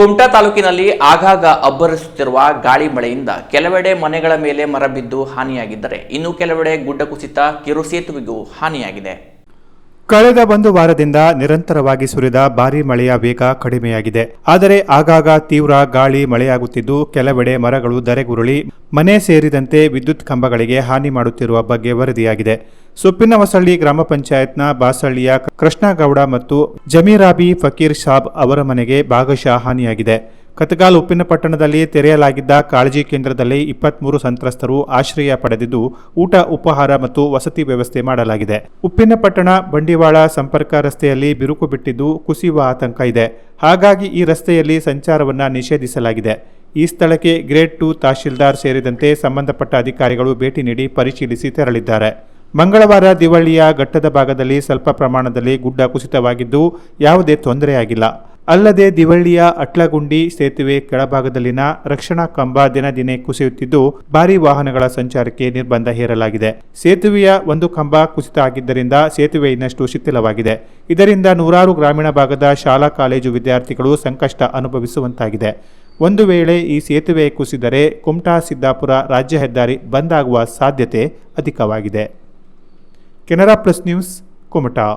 ಕುಮಟಾ ತಾಲೂಕಿನಲ್ಲಿ ಆಗಾಗ ಅಬ್ಬರಿಸುತ್ತಿರುವ ಗಾಳಿ ಮಳೆಯಿಂದ ಕೆಲವೆಡೆ ಮನೆಗಳ ಮೇಲೆ ಮರಬಿದ್ದು ಹಾನಿಯಾಗಿದ್ದರೆ ಇನ್ನು ಕೆಲವೆಡೆ ಗುಡ್ಡ ಕುಸಿತ ಕಿರು ಸೇತುವೆಗೂ ಹಾನಿಯಾಗಿದೆ. ಕಳೆದ ಒಂದು ವಾರದಿಂದ ನಿರಂತರವಾಗಿ ಸುರಿದ ಭಾರೀ ಮಳೆಯ ವೇಗ ಕಡಿಮೆಯಾಗಿದೆ. ಆದರೆ ಆಗಾಗ ತೀವ್ರ ಗಾಳಿ ಮಳೆಯಾಗುತ್ತಿದ್ದು, ಕೆಲವೆಡೆ ಮರಗಳು ಧರೆಗುರುಳಿ, ಮನೆ ಸೇರಿದಂತೆ ವಿದ್ಯುತ್ ಕಂಬಗಳಿಗೆ ಹಾನಿ ಮಾಡುತ್ತಿರುವ ಬಗ್ಗೆ ವರದಿಯಾಗಿದೆ. ಸುಪ್ಪಿನವಸಳ್ಳಿ ಗ್ರಾಮ ಪಂಚಾಯತ್ನ ಬಾಸಳ್ಳಿಯ ಕೃಷ್ಣಗೌಡ ಮತ್ತು ಜಮೀರಾಬಿ ಫಕೀರ್ ಸಾಬ್ ಅವರ ಮನೆಗೆ ಭಾಗಶಃ ಹಾನಿಯಾಗಿದೆ. ಕತಗಾಲ್ ಉಪ್ಪಿನಪಟ್ಟಣದಲ್ಲಿ ತೆರೆಯಲಾಗಿದ್ದ ಕಾಳಜಿ ಕೇಂದ್ರದಲ್ಲಿ ಇಪ್ಪತ್ಮೂರು ಸಂತ್ರಸ್ತರು ಆಶ್ರಯ ಪಡೆದಿದ್ದು ಊಟ, ಉಪಹಾರ ಮತ್ತು ವಸತಿ ವ್ಯವಸ್ಥೆ ಮಾಡಲಾಗಿದೆ. ಉಪ್ಪಿನಪಟ್ಟಣ ಬಂಡಿವಾಳ ಸಂಪರ್ಕ ರಸ್ತೆಯಲ್ಲಿ ಬಿರುಕು ಬಿಟ್ಟಿದ್ದು ಕುಸಿಯುವ ಆತಂಕ ಇದೆ. ಹಾಗಾಗಿ ಈ ರಸ್ತೆಯಲ್ಲಿ ಸಂಚಾರವನ್ನು ನಿಷೇಧಿಸಲಾಗಿದೆ. ಈ ಸ್ಥಳಕ್ಕೆ ಗ್ರೇಡ್ ಟು ತಹಶೀಲ್ದಾರ್ ಸೇರಿದಂತೆ ಸಂಬಂಧಪಟ್ಟ ಅಧಿಕಾರಿಗಳು ಭೇಟಿ ನೀಡಿ ಪರಿಶೀಲಿಸಿ ತೆರಳಿದ್ದಾರೆ. ಮಂಗಳವಾರ ದಿವಳಿಯ ಘಟ್ಟದ ಭಾಗದಲ್ಲಿ ಸ್ವಲ್ಪ ಪ್ರಮಾಣದಲ್ಲಿ ಗುಡ್ಡ ಕುಸಿತವಾಗಿದ್ದು ಯಾವುದೇ ತೊಂದರೆಯಾಗಿಲ್ಲ. ಅಲ್ಲದೆ ದಿವಳ್ಳಿಯ ಅಟ್ಲಗುಂಡಿ ಸೇತುವೆ ಕೆಳಭಾಗದಲ್ಲಿನ ರಕ್ಷಣಾ ಕಂಬ ದಿನ ದಿನೇ ಕುಸಿಯುತ್ತಿದ್ದು, ಭಾರಿ ವಾಹನಗಳ ಸಂಚಾರಕ್ಕೆ ನಿರ್ಬಂಧ ಹೇರಲಾಗಿದೆ. ಸೇತುವೆಯ ಒಂದು ಕಂಬ ಕುಸಿತ ಆಗಿದ್ದರಿಂದ ಸೇತುವೆ ಇನ್ನಷ್ಟು ಶಿಥಿಲವಾಗಿದೆ. ಇದರಿಂದ ನೂರಾರು ಗ್ರಾಮೀಣ ಭಾಗದ ಶಾಲಾ ಕಾಲೇಜು ವಿದ್ಯಾರ್ಥಿಗಳು ಸಂಕಷ್ಟ ಅನುಭವಿಸುವಂತಾಗಿದೆ. ಒಂದು ವೇಳೆ ಈ ಸೇತುವೆ ಕುಸಿದರೆ ಕುಮಟಾ ಸಿದ್ದಾಪುರ ರಾಜ್ಯ ಹೆದ್ದಾರಿ ಬಂದ್ ಆಗುವ ಸಾಧ್ಯತೆ ಅಧಿಕವಾಗಿದೆ. Canara plus news, Kumta.